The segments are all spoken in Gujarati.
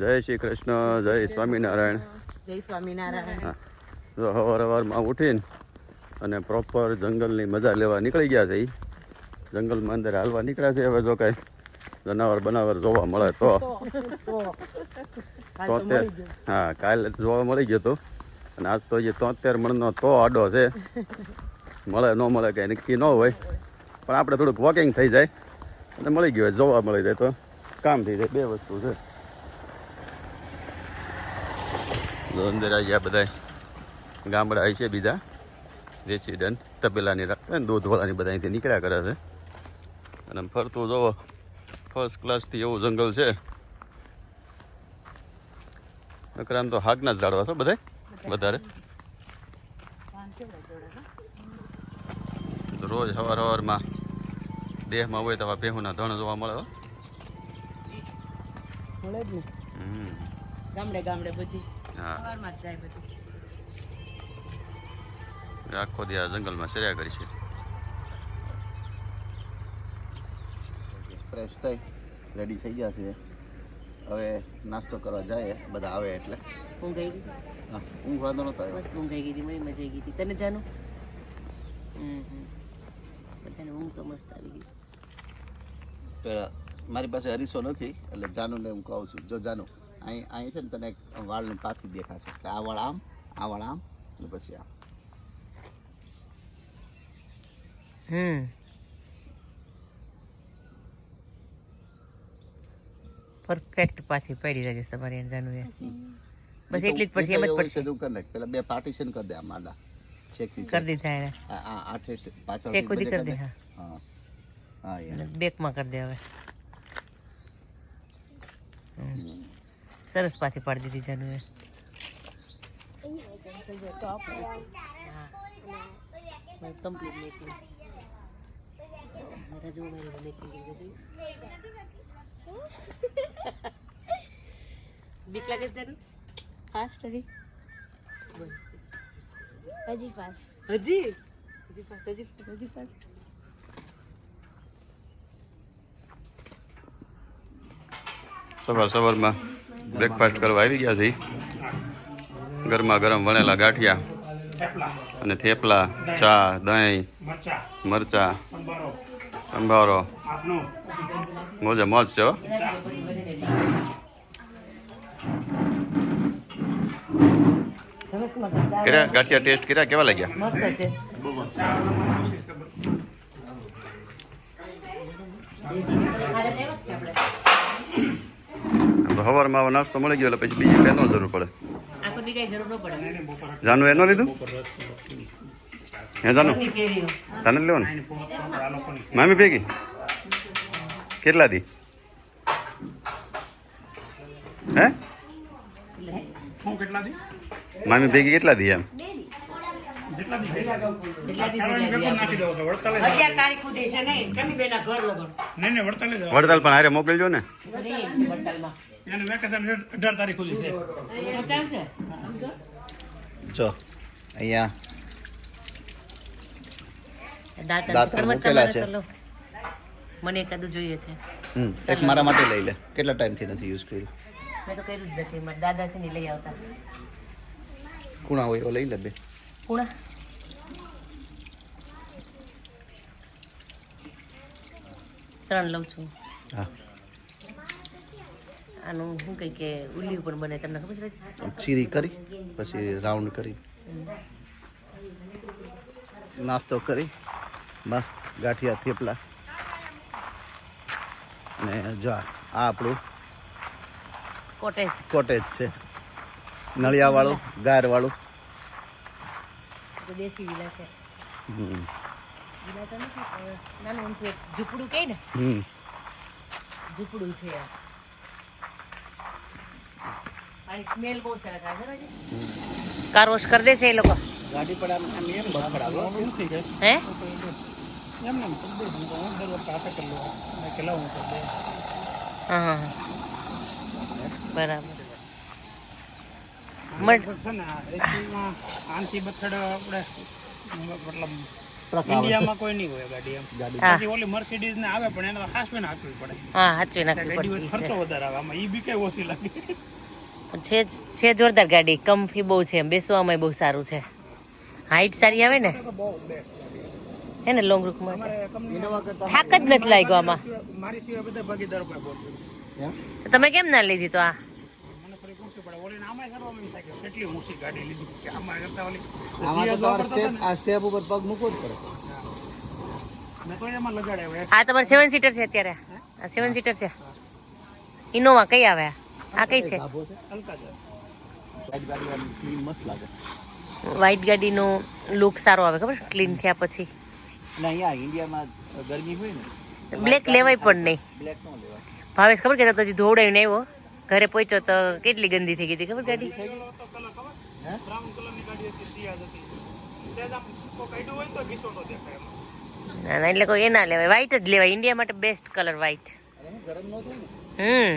જય શ્રી કૃષ્ણ જય સ્વામિનારાયણ. જય સ્વામિનારાયણ. હા. જો સવાર સવારમાં ઉઠીને અને પ્રોપર જંગલની મજા લેવા નીકળી ગયા છે. જંગલમાં અંદર હાલવા નીકળ્યા છે હવે જો કાંઈ જનાવર બનાવર જોવા મળે તો. તો તોતેર. હા કાલે જોવા મળી ગયો તો અને આજ તો જે તોતેર મણનો તો આડો છે. મળે ન મળે કાંઈ નક્કી ન હોય. પણ આપણે થોડુંક વોકિંગ થઈ જાય. અને મળી ગયું હોય જોવા મળી જાય તો. કામ થઈ જાય બે વસ્તુ છે. જો અંદર આવી ગયા બધા ગામડા આવી છે બીજા. રેસિડન્ટ તબેલાની રાખતા ને દૂધવાળાની બધા અહીંથી નીકળ્યા કરે છે. અને ફરતું જોવો ફર્સ્ટ ક્લાસથી એવું જંગલ છે. નકર આમ તો હાગના જ ઝાડવા છો બધા વધારે. રોજ સવાર સવારમાં દેહમાં હોય તો ભેહુના ધણ જોવા મળે હમ. ગામડે ગામડે બધી. સવારમાં જ જાય બધી. આખો દી આ જંગલમાં સર્યા કરી છે. ફ્રેશ થઈ રેડી થઈ ગયા છે હવે નાસ્તો કરવા જાય બધા આવે એટલે. ઊંઘ આવી ગઈ? હા ઊંઘ વાંધો નતો આવ્યો. મસ્ત ઊંઘ આવી ગઈ હતી મને મજા આવી ગઈ હતી. તને જાનું? હમ હમ. બધાને ઊંઘ તો મસ્ત આવી ગઈ. પેલા મારી પાસે હરીસો નથી એટલે જાનુને હું કહું છું. જો જાનુ. અહીં અહીં છે ને તને વાળની પાથી દેખાશે. કે આ વાળ આમ આ વાળ આમ ને પછી આમ. હમ. પરફેક્ટ પાછી પડી રહેશે તમારી જાનું બસ એટલી જ પડશે એમ જ પડશે. તું કરી નાખ પેલા બે પાર્ટીશન કરી દે આમ આડા છેકથી કરી દીધા એને પાછળ સુધી કરી દે હા. અને બેકમાં કરી દે હવે. હમ. સરસ પાછી પાડી દીધી જાનું એ કમ્પ્લીટ મેચિંગ મારા જો મારી મેચિંગ કરી દીધું બીક લાગે જાનું ફાસ્ટ હજી. હજી ફાસ્ટ હજી? હજી ફાસ્ટ હજી હજી ફાસ્ટ સવાર સવારમાં બ્રેકફાસ્ટ કરવા આવી ગયા છે ગરમા ગરમ વણેલા ગાંઠિયા અને થેપલા ચા દહીં મરચા સંભારો. મોજે મોજ છે કર્યા? ગાંઠિયા ટેસ્ટ કર્યા? કેવા લાગ્યા? મસ્ત છે. સવારમાં આવો નાસ્તો મળી ગયો એટલે પછી બીજી કઈ જરૂર પડે. જાનું એનો લીધું? હે જાનું? તને લેવો ને મામી ભેગી? કેટલા દી? હે? મામી ભેગી કેટલા દી એમ? વડતાલી પણ હારે મોકલજો ને. એનું વેકેશન અઢાર તારીખ સુધી છે. જો અહીંયા દાંત દાંત મૂકેલા છે. મને એકાદું જોઈએ છે. હમ એક મારા માટે લઈ લે. કેટલા ટાઈમથી નથી યુઝ કર્યું? મેં તો કર્યું જ નથી. મારા દાદા છે ને લઈ આવતા. કુણા હોય એવો લઈ લે બે. પૂણા ત્રણ લઉં છું. હા. આનું શું કહે કે ઉલ્લી પણ બને તમને ખબર છે? ચીરી કરી પછી રાઉન્ડ કરી. નાસ્તો કરી મસ્ત ગાંઠિયા થેપલા. ને જો આ આપણું કોટેજ. કોટેજ છે. નળિયાવાળું ગારવાળું દેશી વિલા છે. હમ. વિલા તો નથી નાનું ઝૂંપડું કહે ને? હમ. ઝૂંપડું છે આ આની સ્મેલ બહુ સરસ આવે છે બાજી કાર વોશ કરી દેશે એ લોકો. ગાડી પર આમ એમ હે? એમ ને કરી હું કરી મેં કરી દે હા હા. બરાબર. છે ને આ રેસીમાં આનથી બથડ આપણે મતલબ ઇન્ડિયામાં કોઈ નહીં હોય ગાડી એમ. હા. પછી ઓલી મર્સિડીઝ ને આવે પણ એને તો હાસવીને હાંકવી પડે. હા સાચવી નાખવી ગાડી ખર્ચો વધારે આવે. આમાં ઈ બી કઈ ઓછી લાગે. છે જ- છે જોરદાર ગાડી. કમ્ફી બહુ છે બેસવામાં બહુ સારું છે. હાઈટ સારી આવે ને? હે ને લોંગ રૂટમાં થાક જ નથી લાગ્યો આમાં. મારી સિવાય બધા ભાગીદારો પાસે બોલતું એમ? તો તમે કેમ ના લીધી તો આ? મને ફરી પૂછવું પડે ઓલી આમાં કરવામાં એમ થાય કે કેટલી ઊંચી ગાડી લીધી કે આમાં કરતા ઓલી આમાં તો GS તમારે આ એમાં સેવન સીટર છે અત્યારે. આ સેવન સીટર છે. ઇનોવા કઈ આવે આ? કઈ છે? વ્હાઈટ ગાડીનો લુક સારો આવે ખબર? ક્લીન થયા પછી. ઇન્ડિયામાં ગરમી હોય ને બ્લેક લેવાય પણ નહીં. બ્લેક ન લેવાય. ભાવેશ ખબર? કે હજી ધોવડાવીને આવ્યો. ઘરે પહોંચ્યો તો કેટલી ગંદી થઈ ગઈ હતી ખબર ગાડી? ને ન એટલે કોઈ એ ના લેવાય. વ્હાઈટ જ લેવાય. ઇન્ડિયા માટે બેસ્ટ કલર વ્હાઈટ હમ.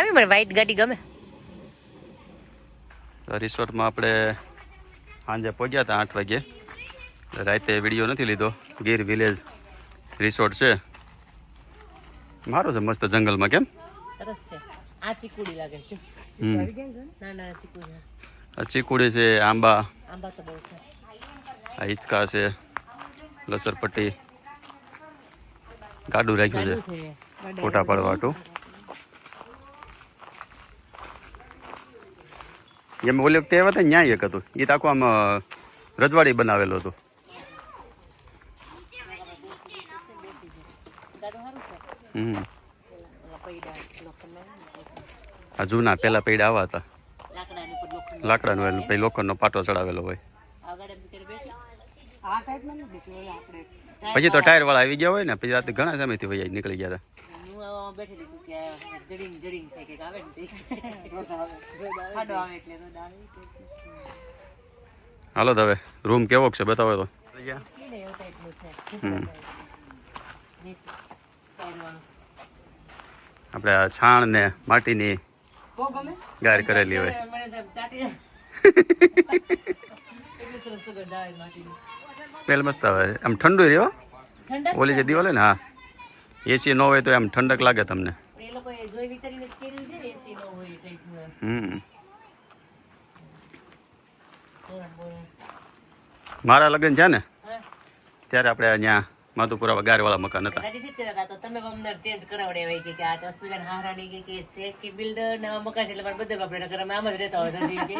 આવી મને વ્હાઈટ ગાડી ગમે. રિસોર્ટમાં આપણે સાંજે પહોંચ્યા હતા આઠ વાગે રાતે વીડિયો નથી લીધો. ગીર વિલેજ રિસોર્ટ છે. મારો છે મસ્ત જંગલમાં કેમ? સરસ છે. આ ચીકુડી લાગે છે. ના ના ચીકુ આ ચીકુડી છે આંબા. આંબા તો બહુ છે. આ હિંચકા છે લસરપટ્ટી. ગાડું રાખ્યું છે. ફોટા પાડવા હાટું એમ ઓલી વખતે આવ્યા હતા ન્યાય એક હતું. એ તાકો આમ રજવાડી બનાવેલું હતું. આ જૂના પેલા પૈડા આવા હતા. લાકડાનું એનું પછી લોખંડનો પાટો ચડાવેલો હોય. પછી તો ટાયર વાળા આવી ગયા હોય ને પછી રાતે ઘણા સમયથી વૈયા નીકળી ગયા હતા. હું બેઠેલી છું કે જડિંગ જડિંગ થાય કે આવે ને ખાડો આવે એટલે તો હાલો હવે રૂમ કેવો છે બતાવો તો. આપણે આ છાણ ને માટીની ગાર કરેલી હોય. સ્મેલ મસ્ત આવે. આમ ઠંડુ રહ્યો ઓલી જે દિવાલ ને હા. એસી ન હોય તો એમ ઠંડક લાગે તમને. મારા લગ્ન છે ને? ત્યારે આપણે અહીંયા માધુપુરા ગારવાળા મકાન હતા. તમે અમને ચેન્જ કરાવડે હોય કે આ હોસ્પિટલ કે કે છે કે બિલ્ડર નવા મકાન છે એટલે મારે બધા આપણે આમ જ રહેતા હોય કે.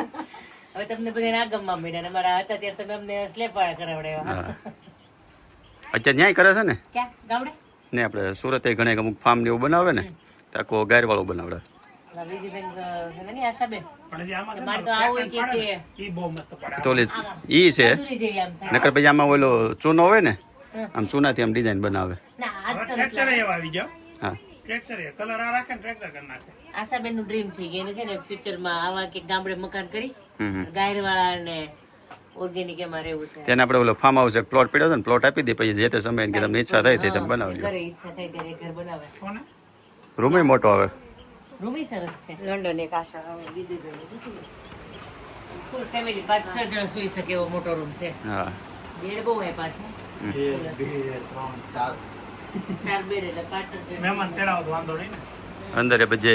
હવે તમને બધાને આ ગમવા માંડ્યા ને મારા હતા ત્યારે તમે અમને સ્લેપ વાળા કરાવડાવ્યા હા. અત્યારે ન્યાય કરે છે ને? ક્યાં? ગામડે? ને આપણે સુરતે ઘણા અમુક ફાર્મ ને એવું બનાવે ને તો આખો ગારવાળો બનાવડે. ઈ બહુ મસ્ત પડે. તો ઓલી ઈ છે નકર પછી આમાં ઓલો ચૂનો હોય ને આમ ચૂનાથી આમ ડિઝાઇન બનાવે. હા. આશાબેનનું ડ્રીમ છે કે એને છે ને ફ્યુચરમાં આવા કે ગામડે મકાન કરી. ગાયર વાળા ને ઓર્ગેનિક છે. તેને આપણે ઓલો ફાર્મ હાઉસ એક પ્લોટ પડ્યો હતો ને પ્લોટ આપી દે પછી જે તે સમય કે તમને ઈચ્છા થાય તે તમે બનાવજો. ઘરે ઈચ્છા થાય ત્યારે ઘર બનાવે. રૂમે મોટો આવે. રૂમે સરસ છે. લંડન એક આશા બીજી ફૂલ ફેમિલી પાંચ છ જણ સુઈ શકે એવો મોટો રૂમ છે. હા. બેડ બહુ હોય પાછા. બે બે ત્રણ ચાર. ચાર બેડ એટલે પાંચ જણ. મહેમાન તેડાવો વાંધો નહીં અંદર બધે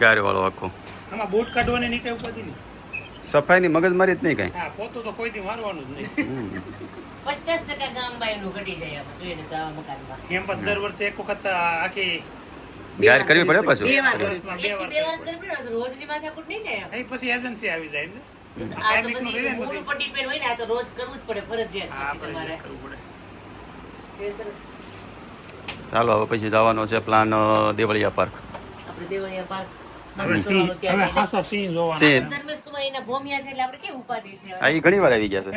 ગારવાળો આખો. આમાં બૂટ કાઢવાની કઈ નહીં. સફાઈની મગજમારી જ નહીં કાંઈ. હા પોતું તો કોઈથી મારવાનું જ નહીં. પચાસ ટકા ગામ બાયનું ઘટી જાય જોઈએ ને તો આવા મકાનમાં. એમ પણ દર વર્ષે એક વખત આખી ગાર કરવી પડે પાછું? બે વાર વર્ષમાં બે વારથી બે વાર જ કરવી પડે રોજની માથાકૂટ નહીં ને પછી એજન્સી આવી જાય ને આ તો પછી મૂળ ઉપર depend હોય ને આ તો રોજ કરવું જ પડે ફરજિયાત પછી તમારે. કરવું પડે. ચાલો હવે પછી જવાનો છે પ્લાન દેવળિયા પાર્ક. આપણે દેવળિયા પાર્ક. ઘણી વાર આવી ગયા છે.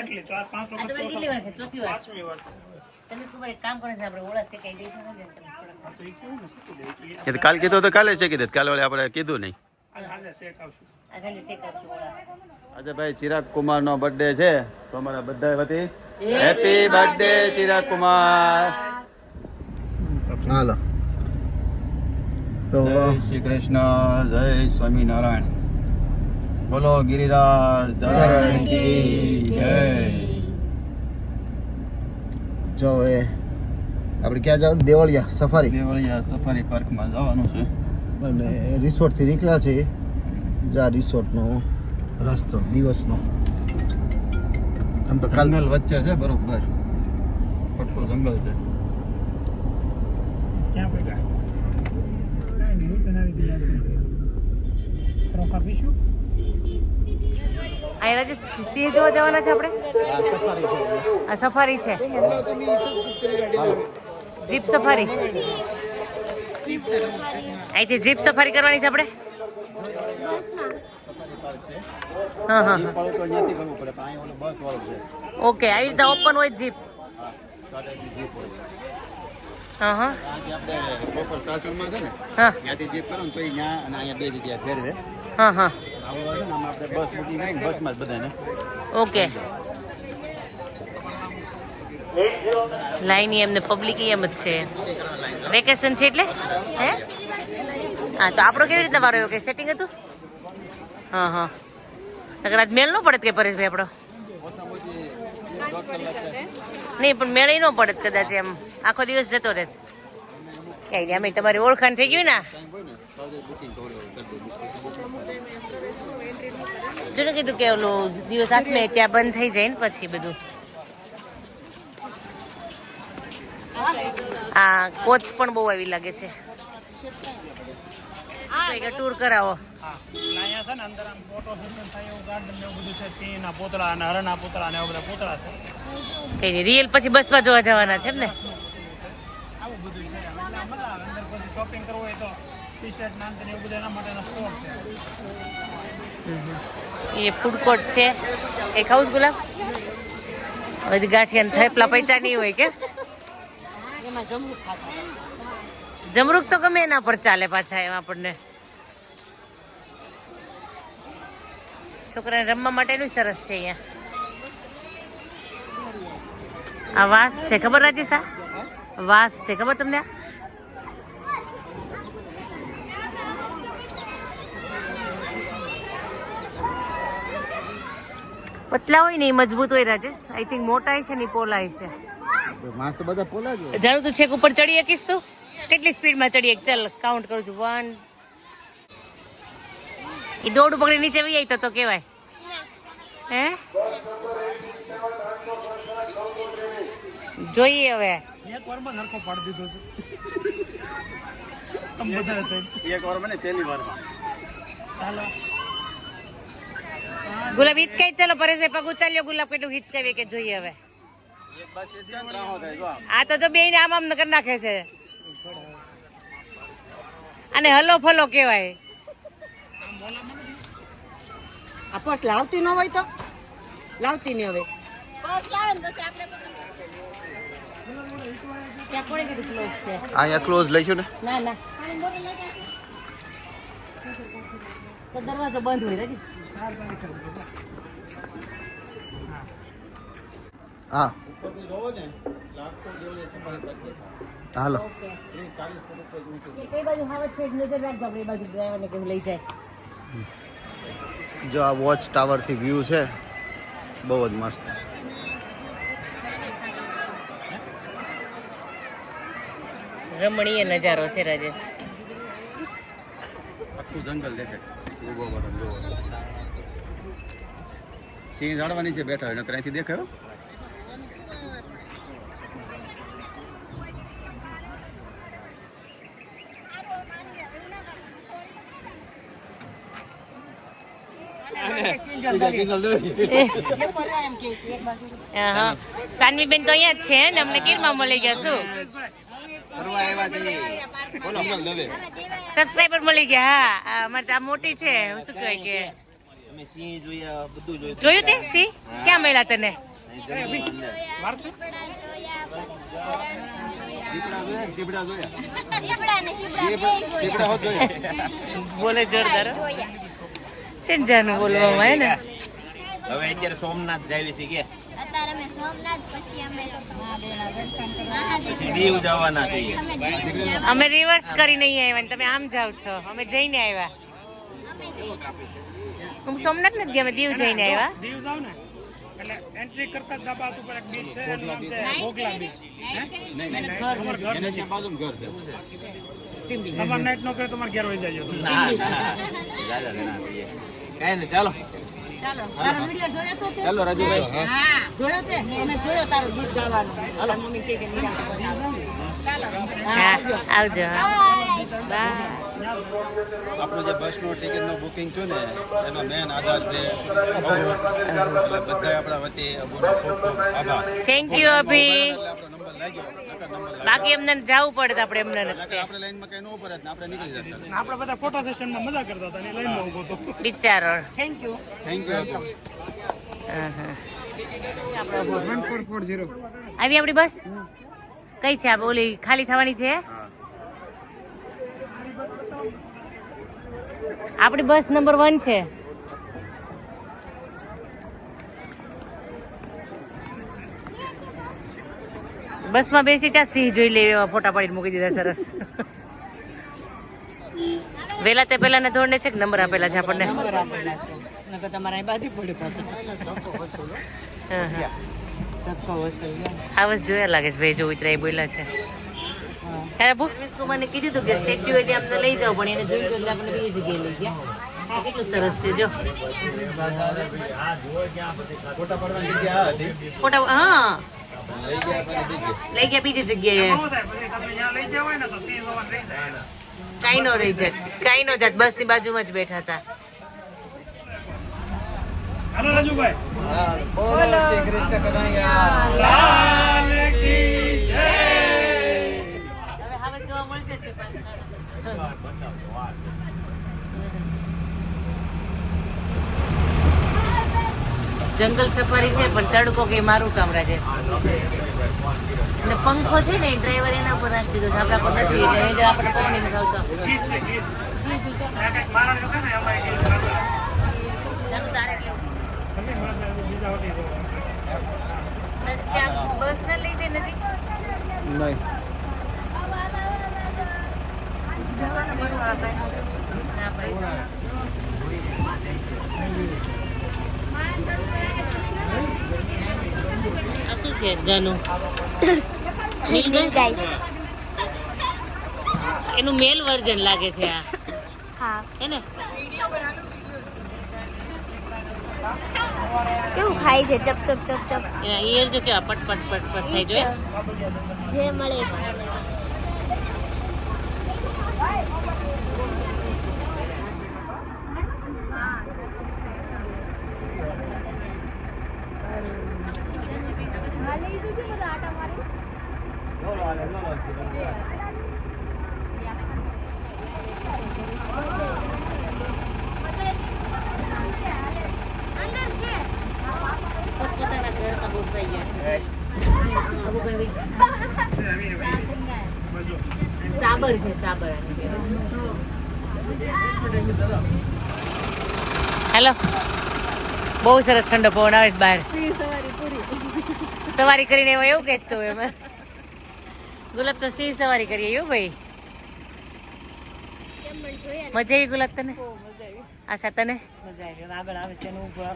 કાલ કીધું તો કાલે છે કીધું કાલે વળી આપણે કીધું નહીં. શેક આજે ભાઈ ચિરાગ કુમાર નો બર્થડે છે. તો અમારા બધા વતી happy birthday Chirag Kumar. Hello. તો શ્રી કૃષ્ણ જય સ્વામિનારાયણ. બોલો ગિરિરાજ ધરણ કી જય. જો એ આપણે ક્યાં જવાનું દેવળિયા સફારી. દેવળિયા સફારી પાર્કમાં જવાનું છે. અને રિસોર્ટથી નીકળ્યા છે જા રિસોર્ટનો રસ્તો દિવસનો. આમ તો કાલ જંગલ વચ્ચે છે બરોબર. પડતો જંગલ છે. ક્યાં ભેગા કાંઈ નહીં તને આવી ગયા રોકા પીશું આ રાજેશ સિંહ જોવા જવાના છે આપણે? આ સફારી છે જીપ સફારી. અહીંથી જીપ સફારી કરવાની છે આપણે? હા હા ઓકે આવી રીતે ઓપન હોય જીપ. હા હા પ્રોપર સાસણમાં છે ને હા. ત્યાંથી જીપ કરો ને તો અને અહીંયા બે જગ્યા ફેરવે હા હા. ઓકે. લાઈન એમને પબ્લિક એમ જ છે. વેકેશન છે એટલે? હે? હા તો આપણો કેવી રીતના વારો આવ્યો? કે સેટિંગ હતું? હા હા. નકર આજ મેળ ન પડે કે પરેશભાઈ આપણો? નહીં પણ મેળ ન પડે કદાચ એમ. આખો દિવસ જતો રહે કઈ નહીં અમે તમારી ઓળખાણ થઈ ગયું ને? જોને કીધું કે ઓલું દિવસ આઠમે ત્યાં બંધ થઈ જાય ને પછી બધું. આ કોચ પણ બહુ આવી લાગે છે. ટૂર કરાવો. કઈ રિયલ પછી બસમાં જોવા જવાના છે એમ ને? આવું બધું અંદર પછી શોપિંગ કરવું હોય તો ટી શર્ટ નાન ને એવું એના માટેના સ્ટોર છે. એ ફૂડ કોર્ટ છે. એ ખાવું છું ગુલાબ? હજી ગાંઠિયા થેપલા પૈસા નહીં હોય કે? જમરૂક તો ગમે એના પર ચાલે પાછા એમ આપણને. છોકરાને રમવા માટેનું સરસ છે અહીંયા. આ વાસ છે. ખબર રાજેશા વાસ છે. ખબર તમને આ? પતલા હોય ને એ મજબૂત હોય રાજેશ. આઈ થિંક મોટા છે ને પોલાય છે. માણસ તો બધા પોલા જ હોય. જાણું તું છેક ઉપર ચડી શકીશ તું? કેટલી સ્પીડમાં ચડી એક ચાલ કાઉન્ટ કરું છું. વન એ દોડું પકડી નીચે વહી આવી તો તો કેવાય હે? જોઈએ હવે. એક વારમાં સરખો પાડી દીધો છે. એક વાર મને પહેલી વારમાં. ચાલો ગુલાબ હિચકાઈ ચાલો પરેશભાઈ પગ ઉચાલ્યો ગુલાબ કેટલું હિચકાવી કે જોઈએ હવે? એક બસ છે ત્રાહો થાય જો આમ. આ તો જો બે આમ આમ કરી નાખે છે. અને હલો ફલો કેવાય આ પર્સ લાવતી ન હોય તો? લાવતી નહીં હવે. ત્યાં કોણે કીધું ક્લોઝ છે? અહીંયા ક્લોઝ લખ્યું ને? ના ના. દરવાજો બંધ હોય રાજી હા. હાલો. કઈ બાજુ હાવત છે નજર રાખજો આપણે એ બાજુ ડ્રાઈવરને કેવું લઈ જાય જો આ વોચ ટાવરથી વ્યૂ છે બહુ જ મસ્ત. રમણીય નજારો છે રાજેશ. આખું જંગલ દેખાય. ઊભો કરો જોવો સિંહ ઝાડવા નીચે બેઠા હોય ત્યાંથી દેખાયો દેખાય હો. હા હા સાનવી બેન તો અહીંયા જ છે ને અમને કીરમાં મળી ગયા શું? સબસ્ક્રાઈબર મળી ગયા હા. અમારે તો આ મોટી છે શું કહેવાય કે? જોયું તે? સિંહ? ક્યાં મળ્યા તને? જોયા જોયા? બોલે જોરદાર હો. છે ને જાનું બોલવામાં હે ને? હવે અત્યારે સોમનાથ જાવી છે કે? અત્યારે અમે સોમનાથ પછી અમે પછી દીવ જવાના છીએ અમે રિવર્સ કરીને અહીં આવ્યા ને તમે આમ જાવ છો. અમે જઈને આવ્યા. હું સોમનાથ નથી ગયા? અમે દીવ જઈને આવ્યા? દીવ જાવ ને. એટલે એન્ટ્રી કરતા દબાત ઉપર એક બીચ છે એનું નામ છે મોગલા બીચ એને ત્યાં બાજુમાં ઘર છે. તમારે નાઈટ નો કરે તમારે ઘેર વહી જાય ના કાંઈ નહીં ચાલો. તારો વીડિયો જોયો તો તે? ચાલો રાજુભાઈ. જોયો તે? અમે જોયો તારો ગીત ગાવાનો. હાલો. મમ્મી કે છે નિરાંત હા આવજો. આપણું જે બસનું ટિકિટનું બુકિંગ થયું ને એનો મેન આધાર છે એટલે બધા આપણા વતી આભાર. થેન્ક યુ અભી. બાકી એમને જવું પડે આપણે એમને આપણે લાઈનમાં કઈ ન રહેત આપણે નીકળી જતા આપણે બધા ફોટો સેશનમાં મજા કરતા હતા અને લાઈનમાં ઊભો હતો. બિચારો. થેન્ક યુ થેન્ક યુ હા, હા. આવી આપણી બસ? કઈ છે આ ઓલી ખાલી થવાની છે? આપણી બસ નંબર વન છે. બસમાં બેસી ત્યાં સિંહ જોઈ લે એવા ફોટા પાડીને મૂકી દીધા સરસ. વેલા તે પેલા ને ધોરણે છે કે નંબર આપેલા છે આપણને? તમારા બાધી પડે હા, હા. ધક્કો આ વસ્તુ જોયા લાગે છે ભાઈ જો ઉતરાય બોલ્યા છે. ત્યારે ભૂપેશ કુમારને કીધું હતું કે સ્ટેચ્યુ હોય ત્યાં અમને લઈ જાઓ પણ એને જોયું એટલે આપણે બીજી જગ્યાએ લઈ ગયા. આ કેટલું સરસ છે જો. ફોટા હા. લઈ ગયા આપણે બીજે લઈ ગયા બીજી જગ્યાએ. હોય ને તો સિંહ જોવાનું રહી જાય કાંઈ નો રહી જાત કાંઈ નો જાત બસની બાજુમાં જ બેઠા હતા. હાલો રાજુભાઈ. બોલો શ્રી કૃષ્ણ કનૈયા. લાલ કી જય. હવે જોવા મળશે તે જંગલ સફારી છે પણ તડકો કે મારું કામ રાજે. અને પંખો છે ને ડ્રાઈવર એના ઉપર રાખી દીધો છે. આપણા પર નથી એટલે એ જ આપણે પવન નથી આવતો. ગીત છે ગીત. ત્યાં કંઈક મારણ ને એમાં ગીત ગાતું. તારે એટલે તમે મને બીજા વટી જવા. ત્યાં બસ ના લઈ જાય નજીક નહીં શું છે જાનું? એનું મેલ વર્ઝન લાગે છે આ. હા. હે કેવું ખાય છે? ચપ ચપ ચપ ચપ એ જો કેવા પટ પટ પટ પટ થાય જોઈએ જે મળે એ ખાઈ લેવાનું. અંદર છે પોતપોતાના ઘરમાં ગોઠવાઈ ગયા આવું કઈ સાબર છે સાબર હેલો. બહુ સરસ ઠંડો પવન આવે છે બહાર. સવારી કરીને એમાં એવું કહેતો હોય એમાં. ગુલાબ તો સિંહ સવારી કરીએ એવું ભાઈ? મજા આવી ગુલાબ તને? આશા તને? મજા આવી. આગળ આવે છે એનું ઉપર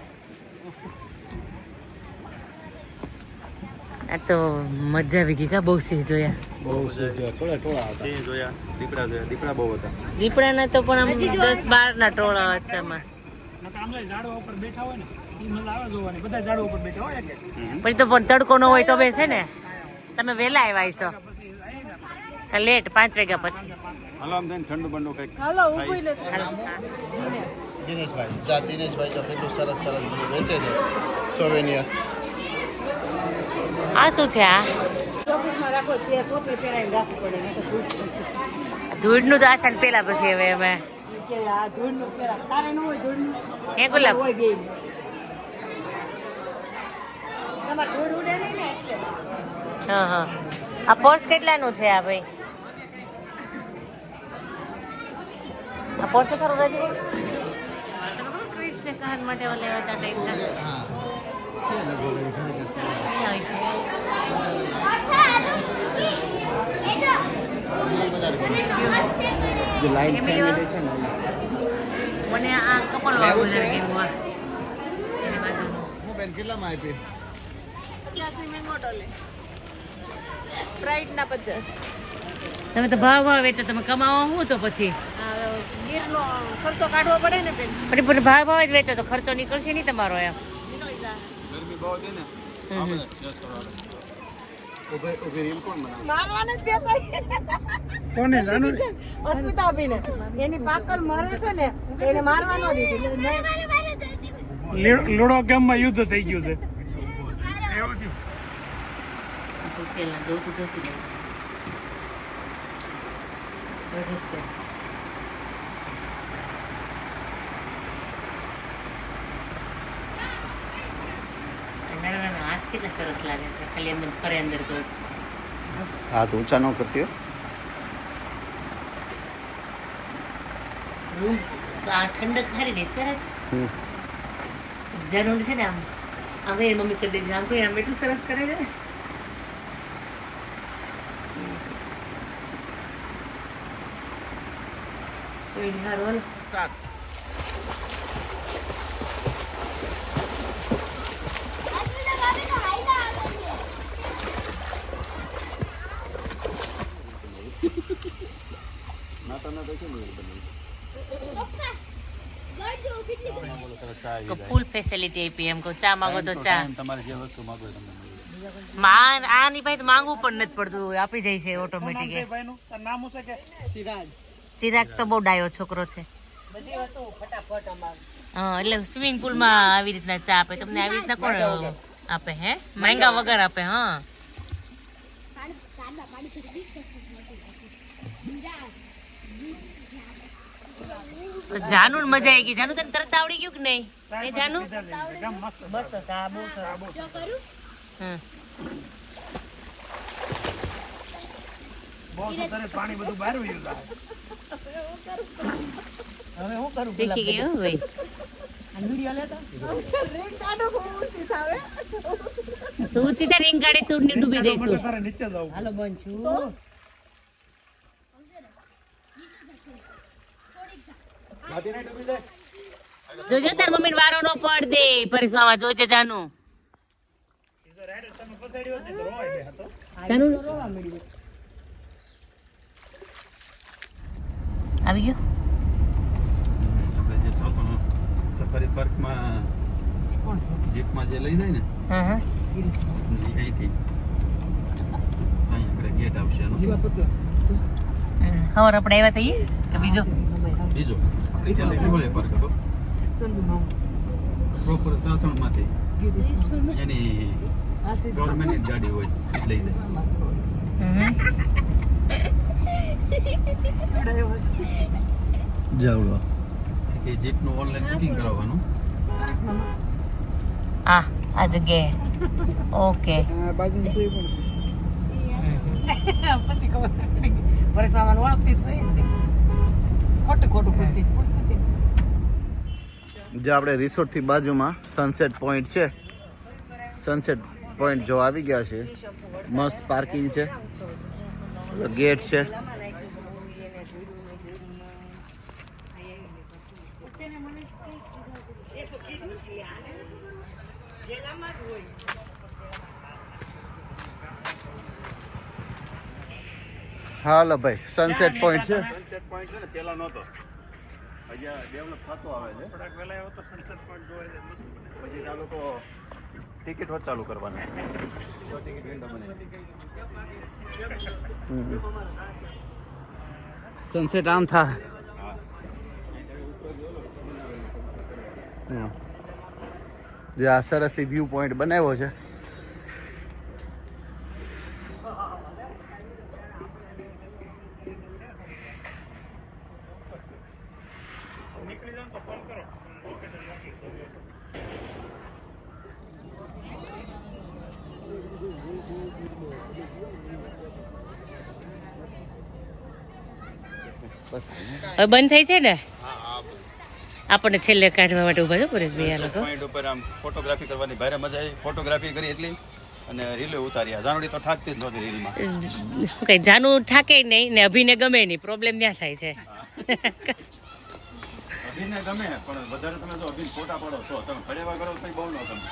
આ તો મજા આવી ગઈ કા બહુ સિંહ જોયા. બહુ સુજ્યા ટોળા ટોળા હતા. સિંહ જોયા. દીપડા જોયા. દીપડા બહુ હતા. દીપડાના તો પણ આમ 10 12 ના ટોળા હતા માં નકર આમ ઝાડવા ઉપર બેઠા હોય ને એ મજા આવે જોવાની. બધા ઝાડવા ઉપર બેઠા હોય કે પણ તો પણ તડકો ન હોય તો બેસે ને. તમે વહેલા આવ્યા છો લેટ પાંચ વાગ્યા પછી. હાલો આમ થઈને ઠંડુ બંડુ કંઈક હાલો ઊભી લે દિનેશભાઈ. જા દિનેશભાઈ તો કેટલું સરસ સરસ વેચે છે. સોવેનિયર. આ શું છે આ. ધૂળનું તો આશાને પેલા પછી હવે અમે. હે ગુલાબ હા હા. આ પર્સ કેટલાનું છે આ ભાઈ? આ પર્સ ખરું રજી કૃષ્ણ કાન માટે ઓલે હતા છે. મને આ કપલ વાળું છે? એની બેન કેટલામાં આપી? પચાસ. તમે તો ભાવ ભાવ વેચો તમે કમાવો શું તો પછી? ગીરનો ખર્ચો કાઢવો પડે ને બેન? પણ ભાવ ભાવ જ વેચો તો ખર્ચો નીકળશે નહીં તમારો એમ. કોને જાણો અસ્મિતા અભિને. એની પાકલ મરે છે ને એને મારવા ન દીધી. લુડો યુદ્ધ થઈ ગયું છે. એવું હાથ કેટલા સરસ લાગે છે? ખાલી એમને ફરે અંદર તો. હાથ ઊંચા ન કરતી રૂમ આ ઠંડક ખારી દઈશ કરે હમ. જરૂર છે ને આમ હવે એ મમ્મી કરી દેજે. આમ કોઈ આમ એટલું સરસ કરે છે કોઈ ફૂલ ફેસિલિટી આપી એમ કહું ચા માંગો તો ચા તમારે જે વસ્તુ માંગો એ તમને મળી જાય. માં આની પાસે તો માંગવું પણ નથી પડતું આપી જાય છે ઓટોમેટિક નામ શું છે કે? ચિરાગ તો બહુ ડાયો છોકરો છે. હા એટલે સ્વિમિંગ પુલમાં આવી રીતના ચા આપે. તમને આવી રીતના કોણ આપે હે? મહેંગા વગર આપે હા. જાનું મજા આવી ગઈ. જાનું તને તરત આવડી ગયું કે નહીં? એ જાનું? મસ્ત સાબુ સા બહુ સરસ હમ. બહુ સરસ પાણી કરું તું સીધા રીંગ ગાડી તું ડૂબી જઈશું. હાલો બંધ છું જોજો તાર મમ્મી વારો નો પડ. દે પરેશ મામા જોજે જાનુ. આવી ગયું? સફારી પાર્કમાં જીપમાં જે લઈ જાય ને હા હા. અહીંથી. અહીં ગેટ આવશે હવાર આપણે આવ્યા તઈએ કે બીજો? બીજો. પાર્ક હતો પ્રોપર સાસણમાંથી. એની ગવર્મેન્ટની ગાડી હોય એ લઈ જાય જાવડો. કે જીપનું ઓનલાઈન બુકિંગ કરાવવાનું. આ આ જગ્યાએ. ઓકે. પછી ખબર પડી ગઈ. પરેશ મામાને ઓળખતી જ હોય ખોટું ખોટું પૂછતી પૂછતી. જે આપણે રિસોર્ટથી બાજુમાં સનસેટ પોઈન્ટ છે. સનસેટ પોઈન્ટ જો આવી ગયા છે. મસ્ત પાર્કિંગ છે. ગેટ છે. હાલો ભાઈ સનસેટ પોઈન્ટ છે. સનસેટ પોઈન્ટ છે ને, પેલા નહોતો. ડેવલપ થતો આવે છે. થોડાક વહેલા આવ્યો તો સનસેટ પોઈન્ટ પછી આ લોકો ટિકિટ વચ ચાલુ કરવાની. ટિકિટ વિન્ડો બને સનસેટ આમ થા. જે આ સરસથી વ્યૂ પોઈન્ટ બનાવ્યો છે નીકળી જાવ ને તો ફોન કરો લોકેશન મોકલી દઉં. હવે બંધ થઈ છે ને? આપણને છેલ્લે કાઢવા માટે ઊભા છે પરેશભાઈ આ લોકો પોઈન્ટ ઉપર આમ ફોટોગ્રાફી કરવાની ભારે મજા આવી. ફોટોગ્રાફી કરી એટલી અને રીલે ઉતારી. જાનુડી તો ઠાકતી જ નહોતી રીલમાં ઓકે જાનુ થાકે નહીં ને અભિને ગમે નહીં પ્રોબ્લેમ ત્યાં થાય છે. અભિને ગમે પણ વધારે તમે જો અભિન ફોટા પાડો છો તમે ફળેવા કરો તો બહુ ન ગમે.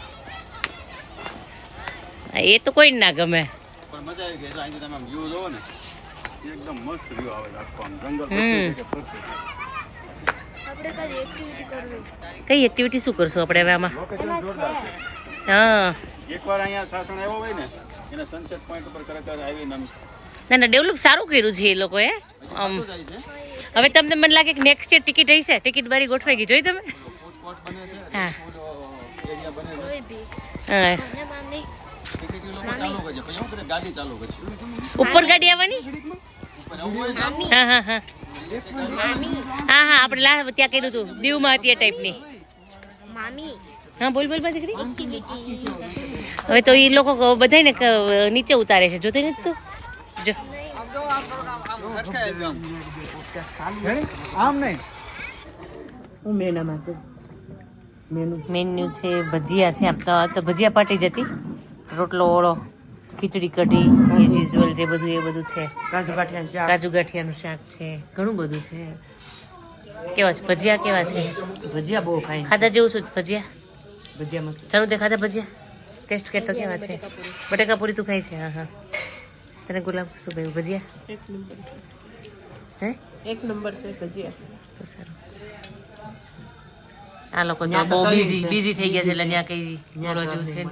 એ તો કોઈ ના ગમે. પણ મજા આવી ગઈ અહીંથી તમે વ્યૂ જોવો ને. એકદમ મસ્ત વ્યૂ આવે છે આખો આમ જંગલ હમ. આપણે કઈ એક્ટિવિટી કરવી? કઈ એક્ટિવિટી શું કરશું આપણે હવે આમાં? લોકેશન જોરદાર છે. હા. એકવાર અહીંયા સાસણ આવ્યો હોય ને એને સનસેટ પોઈન્ટ ઉપર ખરેખર આવીને ના ના ડેવલપ સારું કર્યું છે એ લોકોએ. આમ. હવે તમને મને લાગે કે નેક્સ્ટ યર ટિકિટ હશે? ટિકિટ બારી ગોઠવાઈ ગઈ જોઈ તમે? હા. કોર્ટ બને છે. હા. ઉપર ગાડી આવવાની? હા હા હા. હા હા આપણે લા ત્યાં કર્યું હતું. દીવમાં હતી એ ટાઈપની મામી હા બોલ બોલ દીકરી. હવે તો એ લોકો બધાને નીચે ઉતારે છે. જોતી નથી તું? જો. આમ નહીં હું મેનામાં છે મેનુ મેન્યુ છે ભજીયા છે આપતા તો ભજીયા પાટી જ હતી. રોટલો ઓળો ખીચડી કઢી એઝ યુઝ્યુઅલ જે બધું એ બધું છે. કાજુ ગાંઠિયા શાક. કાજુ ગાંઠિયાનું શાક છે ઘણું બધું છે. કેવા છે? ભજીયા કેવા છે? ભજીયા બહુ ખાઈ ખાધા જેવું શું છે ભજીયા? ભજીયા મસ્ત. ચાલુ તે ખાધા ભજીયા? ટેસ્ટ કરતો કેવા છે? બટેકા પૂરી તું ખાય છે? હા હા. તને ગુલાબ શું ભાઈ ભજીયા? હે? એક નંબર છે ભજીયા. તો સારું. આ લોકો તો ત્યાં બહુ બીઝી બીઝી થઈ ગયા છે એટલે ત્યાં કઈ જેવું છે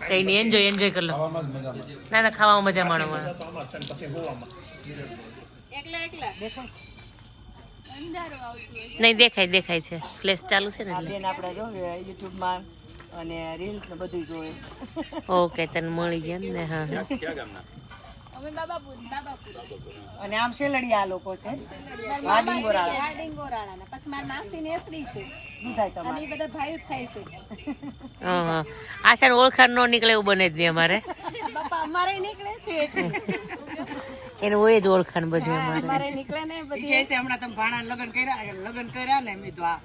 કઈ નહીં એન્જોય એન્જોય કરી લો. ના ના ખાવામાં મજા માણો નહીં દેખાય દેખાય છે. ફ્લેશ ચાલુ છે ને બેન આપણે જો યુટ્યુબમાં અને રીલ્સ ને બધું જોઈએ ઓકે તને મળી ગયા ને? હા અને આમ શેલડિયા આ લોકો છે? આ ડીંગોરાળા ડિંગોરાળાના પછી મારા માસીની એસરી છે. શું થાય અને એ બધા ભાઈ જ થાય છે. હા હા. આશાને ઓળખાણ ન નીકળે એવું બને જ નહીં અમારે. બાપા અમારે નીકળે છે. એને હોય જ ઓળખાણ બધી અમારે. અમારે નીકળે ને બધી. કે છે હમણાં તમે ભાણા લગ્ન કર્યા લગ્ન કર્યા ને? મેં તો આ